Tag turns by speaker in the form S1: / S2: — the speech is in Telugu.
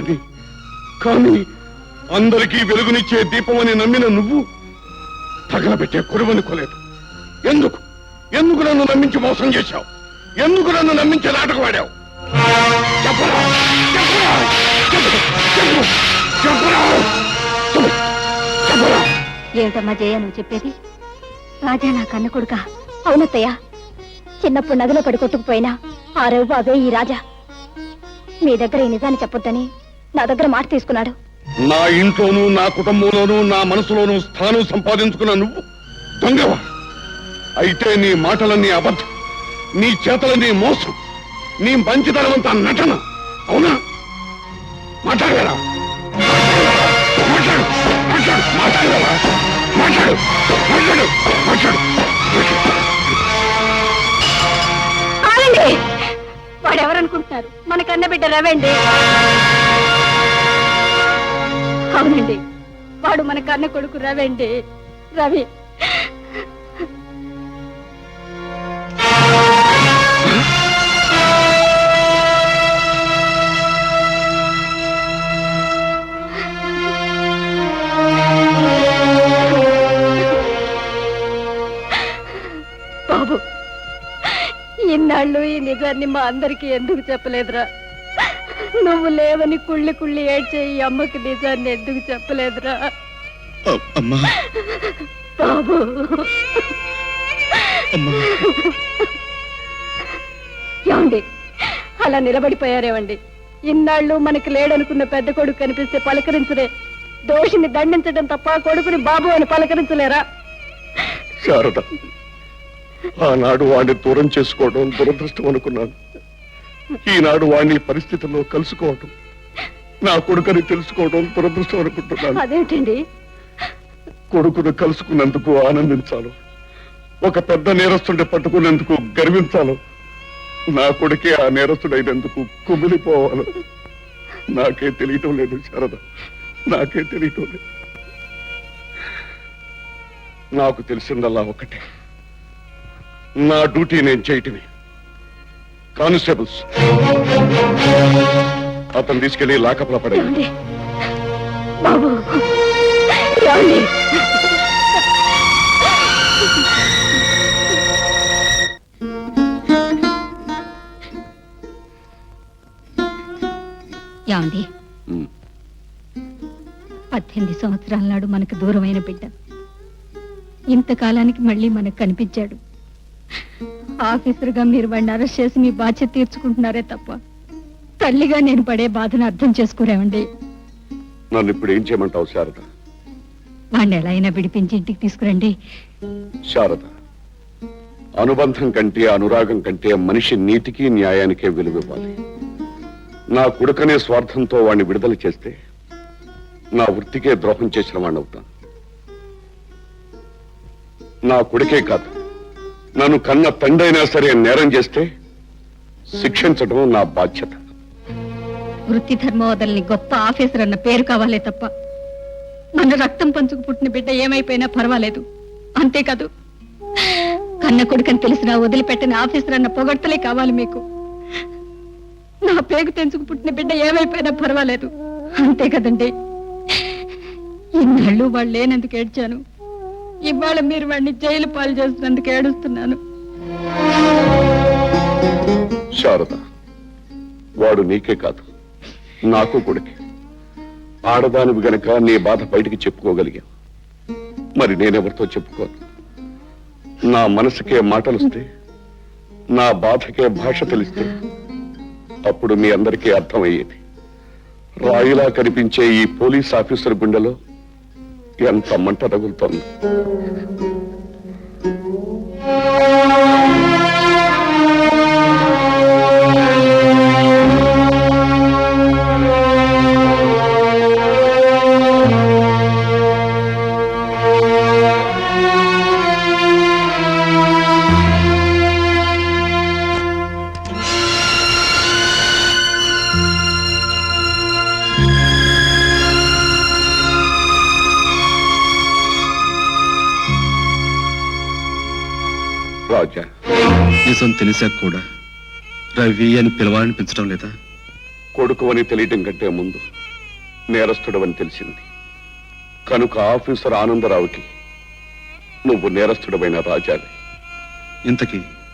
S1: కానీ కానీ అందరికీ వెలుగునిచ్చే దీపమని నమ్మిన నువ్వు తగలబెట్టే కొలువనుకోలేదు ఎందుకు? ఎందుకు నన్ను నమ్మించి మోసం చేశావు? ఎందుకు నన్ను నమ్మించి నాటకవాడావు చెప్పరా? చెప్పరా? చెప్పరా? చెప్పరా?
S2: ఏమిటమ్మా జయ నువ్వు చెప్పేది? రాజా నా కన్న కొడుక. అవునత్తయ్య. చిన్నప్పుడు నదిలో పడి కొట్టుకుపోయినా ఆ రవి బాబే ఈ రాజా. మీ దగ్గర ఈ నిజాన్ని చెప్పొద్దని నా దగ్గర మాట తీసుకున్నాడు.
S1: నా ఇంట్లోనూ నా కుటుంబంలోనూ నా మనసులోనూ స్థానం సంపాదించుకున్న నువ్వు దొంగవా? అయితే నీ మాటలన్నీ అబద్ధం. నీ చేతలన్నీ మోసం. నీ మంచితనం అంతా నటన. అవునా? మాట్లాడరా మాట్లాడు మాట్లాడు మాట్లాడరా మాట్లాడు మాట్లాడు మాట్లాడు
S2: ఆగండి. వాడెవరనుకుంటున్నారు? మన కన్న బిడ్డ రవండి. అవునండి. వాడు మన కన్న కొడుకు రవండి రవి. బాబు ఇన్నాళ్ళు ఈ నిజాన్ని మా అందరికీ ఎందుకు చెప్పలేదురా? నువ్వు లేవని కుళ్ళి కుళ్ళి ఏడ్చే ఈ అమ్మకి నిజాన్ని ఎందుకు చెప్పలేదురా?
S1: అమ్మా.
S2: బాబు. ఏమండి? అలా నిలబడిపోయారేవండి ఇన్నాళ్ళు మనకి లేడనుకున్న పెద్ద కొడుకు కనిపిస్తే పలకరించలే దోషిని దండించడం తప్ప కొడుకుని బాబు అని పలకరించలేరా?
S1: శారద ఆనాడు వాడిని దూరం చేసుకోవడం దురదృష్టం అనుకున్నాను. ఈనాడు ఈ పరిస్థితుల్లో కలుసుకోవడం నా కొడుకని తెలుసుకోవడం దురదృష్టం అనుకుంటున్నాను.
S2: అదేంటండి
S1: కొడుకును కలుసుకున్నందుకు ఆనందించాలి ఒక పెద్ద నేరస్తుడిని పట్టుకున్నందుకు గర్వించాలి నా కొడుకే ఆ నేరస్తుడైనందుకు కుమిలిపోవాలి. నాకే తెలియటం లేదు శారద నాకే తెలియటం లేదు. నాకు తెలిసిందల్లా ఒకటే నా డ్యూటీ నేను చేయటమే. కానిస్టేబుల్స్. అతను తీసుకెళ్ళి లాకప్లో పడే
S2: ఏమండి? బాబు. ఏమండి? ఏమండి పద్దెనిమిది సంవత్సరాల నాడు మనకు దూరమైన బిడ్డ. ఇంతకాలానికి మళ్ళీ మనకు కనిపించాడు. ఆఫీసర్గా మీరు వాడిని అరెస్ట్ చేసి మీ బాధ్యత తీర్చుకుంటున్నారే తప్ప తల్లిగా నేను పడే బాధను అర్థం చేసుకోరేమండి?
S1: నన్ను ఇప్పుడు ఏం చేయమంటావు శారద?
S2: వాడిని ఎలా అయినా విడిపించి ఇంటికి తీసుకురండి.
S1: శారద అనుబంధం కంటే అనురాగం కంటే మనిషి నీతికి న్యాయానికే విలువివ్వాలి. నా కొడుకనే స్వార్థంతో వాణ్ణి విడుదల చేస్తే నా వృత్తికే ద్రోహం చేసిన వాడిని అవుతాను నా కొడుకే కాదు నన్ను కన్న తండైనా సరే నేరం చేస్తే శిక్షించడం నా బాధ్యత.
S2: వృత్తి ధర్మవదల్ని గొప్ప ఆఫీసర్ అన్న పేరు కావాలే తప్ప మన రక్తం పంచుకు పుట్టిన బిడ్డ ఏమైపోయినా పర్వాలేదు. అంతేకాదు కన్న కొడుకని తెలిసినా వదిలిపెట్టిన ఆఫీసర్ అన్న పొగడ్తలే కావాలి మీకు. నా పేగు తెంచుకు పుట్టిన బిడ్డ ఏమైపోయినా పర్వాలేదు. అంతే కదండి ఇన్నాళ్ళు వాళ్ళు లేనందుకు ఏడ్చాను. ఇవాళ మీరు వాడిని జైలు పాలు చేస్తున్నందుకు ఏడుస్తున్నాను.
S1: శారద వాడు నీకే కాదు నాకు కొడుకే. ఆడదానివి గనక నీ బాధ బయటికి చెప్పుకోగలిగా మరి నేనెవరితో చెప్పుకోను? నా మనసుకే మాటలుస్తే నా బాధకే భాష తెలిస్తే అప్పుడు మీ అందరికీ అర్థమయ్యేది. రాయిలా కనిపించే ఈ పోలీస్ ఆఫీసర్ గుండెలో ఎంత మంట తగులుతోంది? రాజా.
S3: నిజం తెలిసాక కూడా రవి అని పిలవాలనిపించడం లేదా?
S1: కొడుకు అని తెలియటం కంటే ముందు నేరస్తుడవని తెలిసింది. కనుక ఆఫీసర్ ఆనందరావుకి నువ్వు నేరస్తుడమైన రాజావి.
S3: ఇంతకీ